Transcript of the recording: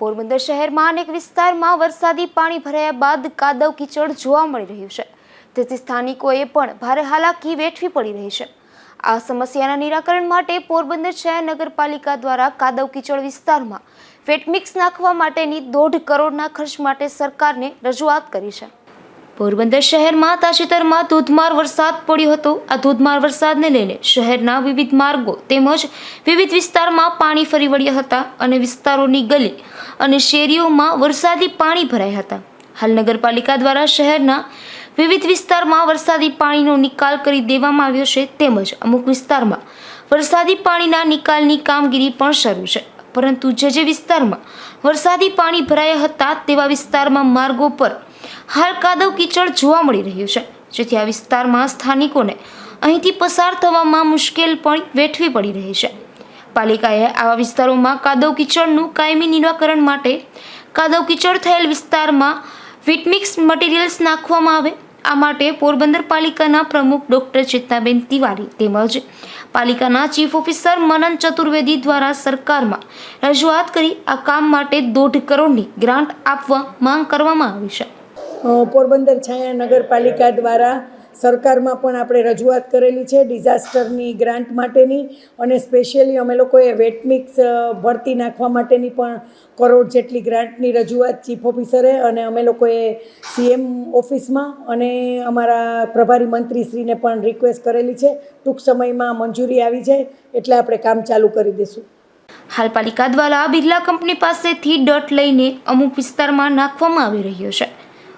પોરબંદર શહેરમાં અનેક વિસ્તારમાં વરસાદી પાણી ભરાયા બાદ કાદવ કીચડ જોવા મળી રહ્યું છે. તેથી સ્થાનિકોએ પણ ભારે હાલાકી વેઠવી પડી રહી છે. આ સમસ્યાના નિરાકરણ માટે પોરબંદર શહેર નગરપાલિકા દ્વારા કાદવ કીચડ વિસ્તારમાં ફેટમિક્સ નાખવા માટેની દોઢ કરોડના ખર્ચ માટે સરકારને રજૂઆત કરી છે. પોરબંદર શહેરમાં તાજેતરમાં ધોધમાર વરસાદ પડ્યો હતો. આ ધોધમાર વરસાદને લઈને શહેરના વિવિધ માર્ગો તેમજ વિવિધ વિસ્તારમાં પાણી ફરી વળ્યા હતા અને વિસ્તારોની ગલી અને શેરીઓમાં વરસાદી પાણી ભરાયા હતા. હાલ નગરપાલિકા દ્વારા શહેરના વિવિધ વિસ્તારમાં વરસાદી પાણીનો નિકાલ કરી દેવામાં આવ્યો છે તેમજ અમુક વિસ્તારમાં વરસાદી પાણીના નિકાલની કામગીરી પણ શરૂ છે. પરંતુ જે જે વિસ્તારમાં વરસાદી પાણી ભરાયા હતા તેવા વિસ્તારમાં માર્ગો પર હાલ કાદવ કીચડ જોવા મળી રહ્યું છે, જેથી આ વિસ્તારમાં સ્થાનિકોને અહીંથી પસાર થવામાં મુશ્કેલ પણ વેઠવી પડી રહી છે. પાલિકાએ આવા વિસ્તારોમાં કાદવ કીચડનું કાયમી નિરાકરણ માટે કાદવ કીચડ થયેલ વિસ્તારમાં વિટમિક્સ મટીરિયલ્સ નાખવામાં આવે, આ માટે પોરબંદર પાલિકાના પ્રમુખ ડૉક્ટર ચેતનાબેન તિવારી તેમજ પાલિકાના ચીફ ઓફિસર મનન ચતુર્વેદી દ્વારા સરકારમાં રજૂઆત કરી આ કામ માટે દોઢ કરોડની ગ્રાન્ટ આપવા માંગ કરવામાં આવી છે. પોરબંદર છાયા નગરપાલિકા દ્વારા સરકારમાં પણ આપણે રજૂઆત કરેલી છે ડિઝાસ્ટરની ગ્રાન્ટ માટેની અને સ્પેશિયલી અમે લોકોએ વેટમિક્સ ભરતી નાખવા માટેની પણ કરોડ જેટલી ગ્રાન્ટની રજૂઆત ચીફ ઓફિસરે અને અમે લોકોએ સીએમ ઓફિસમાં અને અમારા પ્રભારી મંત્રીશ્રીને પણ રિક્વેસ્ટ કરેલી છે. ટૂંક સમયમાં મંજૂરી આવી જાય એટલે આપણે કામ ચાલુ કરી દઈશું. હાલ પાલિકા દ્વારા બિરલા કંપની પાસેથી ડટ લઈને અમુક વિસ્તારમાં નાખવામાં આવી રહ્યો છે.